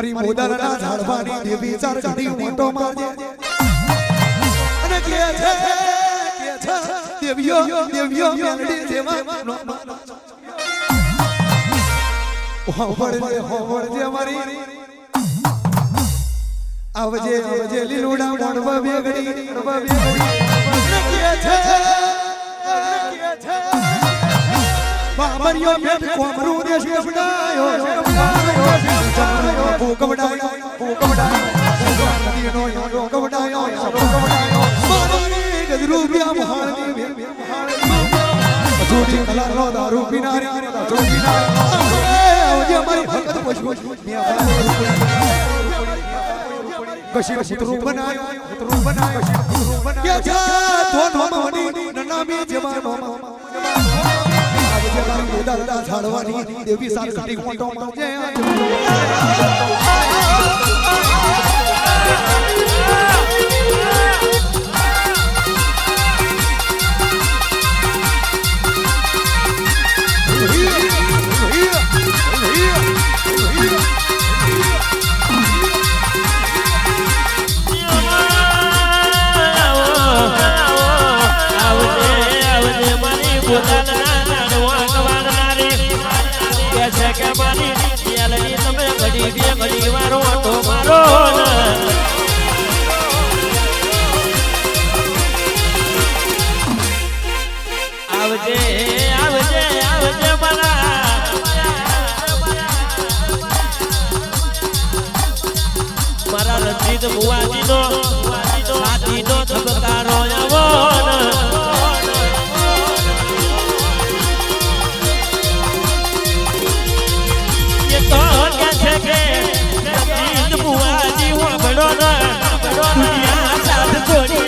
મારી મોદરના ઝાડવાની દેવી ચાર ઘડી મોટો મારજે અને કે છે કે છે દેવીઓ દેવીઓ મેલડી. હોવળજે હોવળજે મારી આવજે આવજે લીલુડા મોડવા બેગડી મોડવા બેગડી કે છે કે છે બાબરિયો પેટ કોમરું દેશ કવડાયો કવડાયો કવડાયો ભૂકવડાયો ભૂકવડાયો નદીનો યાડો કવડાયો યાડો કવડાયો મારી ગદરૂ બ્યા મહાળની અજોડી કલાનો દારૂ પીનારી દારૂ આવજે મારી ભગત પશુ કશી પુતરું બનાયો પુતરું બનાયો કશી પુતરું બનાયો કે જા તો નોમની નનામી જવાનો આવજે મારી દાદા ઝાડવાની દેવી સાર મોટો માજે આવજે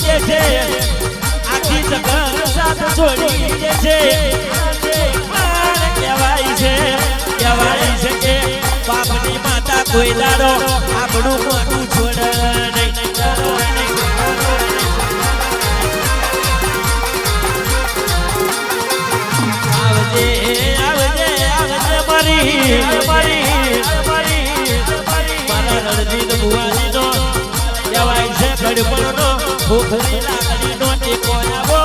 દે છે, આખી જગત સાથ છોડી દે છે. કહેવાય છે કહેવાય છે કે બાપની માતા કોઈ દાડો આપણું મોટું છોડે ભૂખની ઓ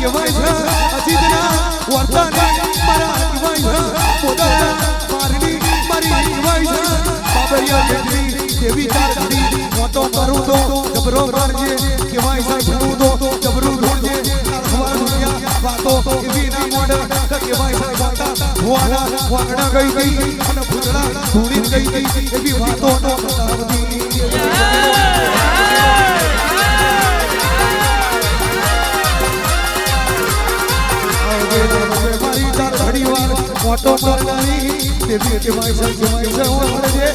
કહેવાય છે અજીતના વર્તાને મારા છે પોતાના છે બાબરિયા બેટરી દેવી ચાર ઘડી મોટો કરું તો ગભરો મારજે કહેવાય છે ભણું તો દુનિયા વાતો એવી ના મોડ કે કહેવાય છે વાતા ભુવાના વાગડા ગઈ ગઈ અને ભૂતળા ધૂળી ગઈ ગઈ. એવી વાતો નો બતાવતી મોટો કરનારી નહીં કહેવાય છે કહેવાય છે, હું મળજે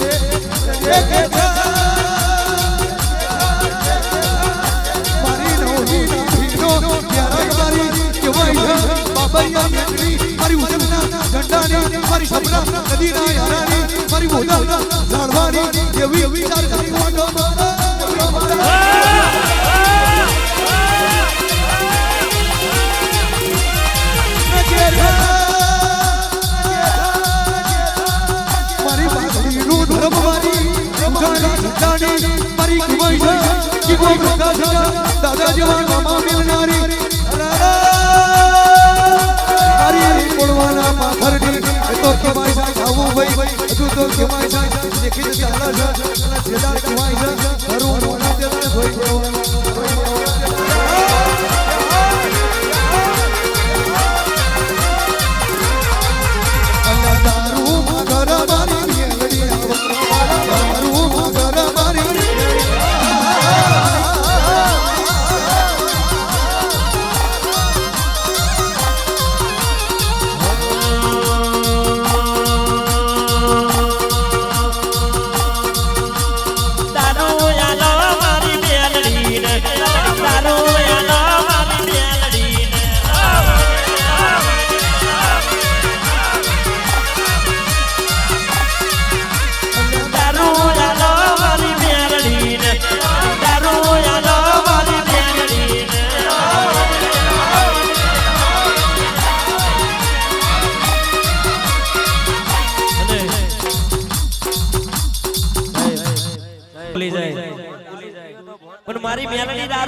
ઝંડાની મારી સપના નદીના યારાની મારી મોદલના ઝાડવાની એવી વિચાર કરી મોટો મારી બાપડીનું ભાઈ હજુ તો કમાઈ છે દેખી ચાલે છે જેદાર કમાઈ છે ઘરું મોના તેદાર ધોઈ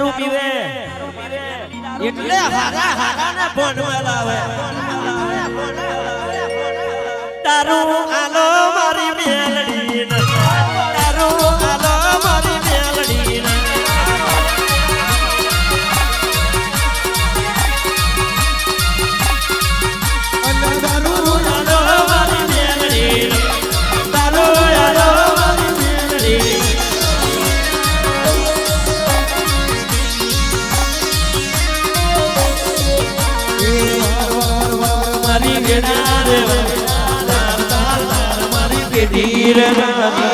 દારૂ પીવે. એટલે હારા હારા ને ફોન લાવે દારૂ આલો મારી મેલડી પેઢી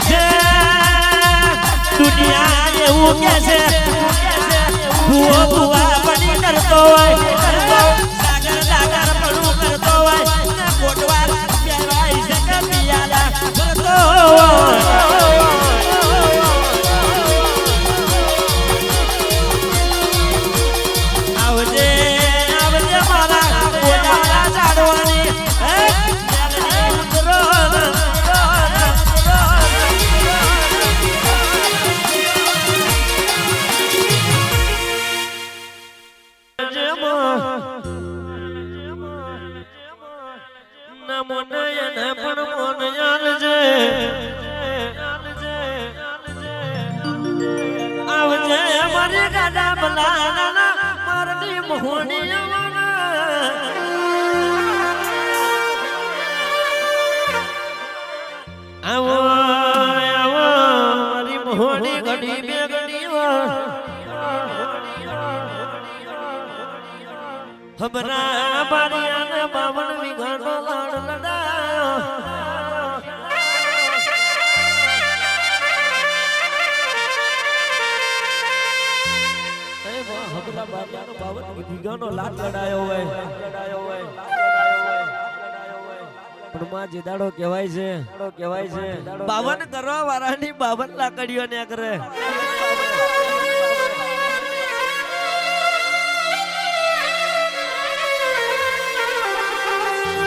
છે દુનિયા એવું કે છે આવજે મારી ગાડા બલાના મારની મોહણી આવો આવો મારી બાવન વીઘાનો લડાયો હોય. પણ માં જેદાડો કહેવાય છે. કહેવાય છે બાવન કરવા વાળાની બાવન લાકડીઓ ને કરે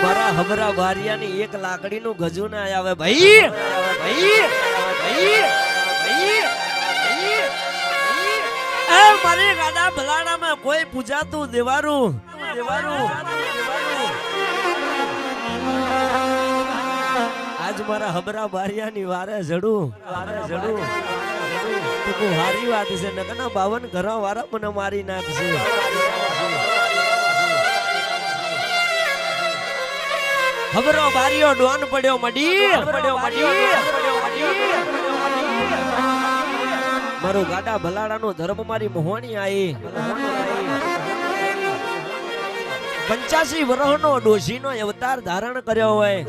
મારા હમરા બારિયાની એક લાકડીનું ગજુ ના આવે. ભાઈ ભાઈ ભાઈ એ મારી ગાડા ભલાડામાં કોઈ પૂજાતું દેવારું દેવારું આજ મારા હબરા બારિયાની વારે જડું વારે જડું. તો હારી વાત છે નકના બાવન ઘર વાળા મને મારી નાખશે હબરો બારીઓ ડોન પડ્યો મડી. પડ્યો મડી મારું ગાડા ભલાડાનું ધર્મ મારી મોહણી આઈ પંચ્યાસી વર્ષનો ડોશીનો અવતાર ધારણ કર્યો હોય.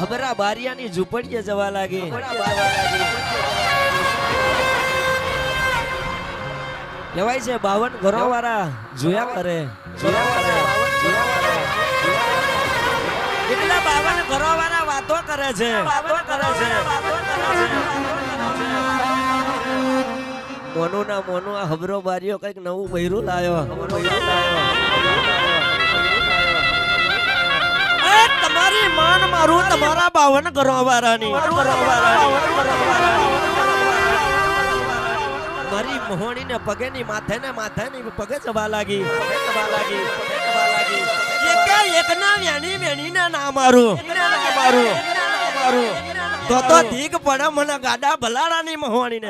હબરા બારિયાની ઝૂંપડીએ જવા લાગી. કહેવાય છે, બાવન ઘરો વાળા જોયા કરે જોયા કરે. બાવન ઘરો વાળા વાતો કરે છે. વાતો કરે છે. મોનું ના મોનું આ હબરો બારીઓ કંઈક નવું બૈરું લાયો. તમારી માન મારું તમારા બાવન ઘરો વાળાની મારી મોહણી ને પગે ની માથે ને માથે ની પગે જવા લાગી. જવા લાગી જવા લાગી. એકે એક ના વેણી વેણી ના મારું. મારું. મારું. તો તો ધીક પડે મને ગાડા ભલાડાની મોહણી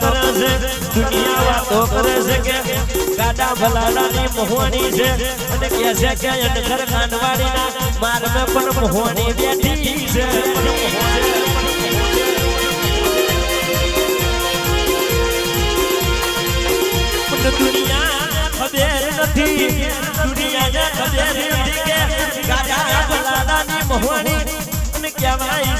કરે છે, દુનિયા વાતો કરે છે કે ગાડા ભલાડાની મોહણી છે. અને કહે છે કે અનખર કાનવાડીના મારમે પણ મોહણી બેઠી છે. દુનિયા ખબર નથી. દુનિયા ખબર નથી કે ગાડા ભલાડાની મોહણી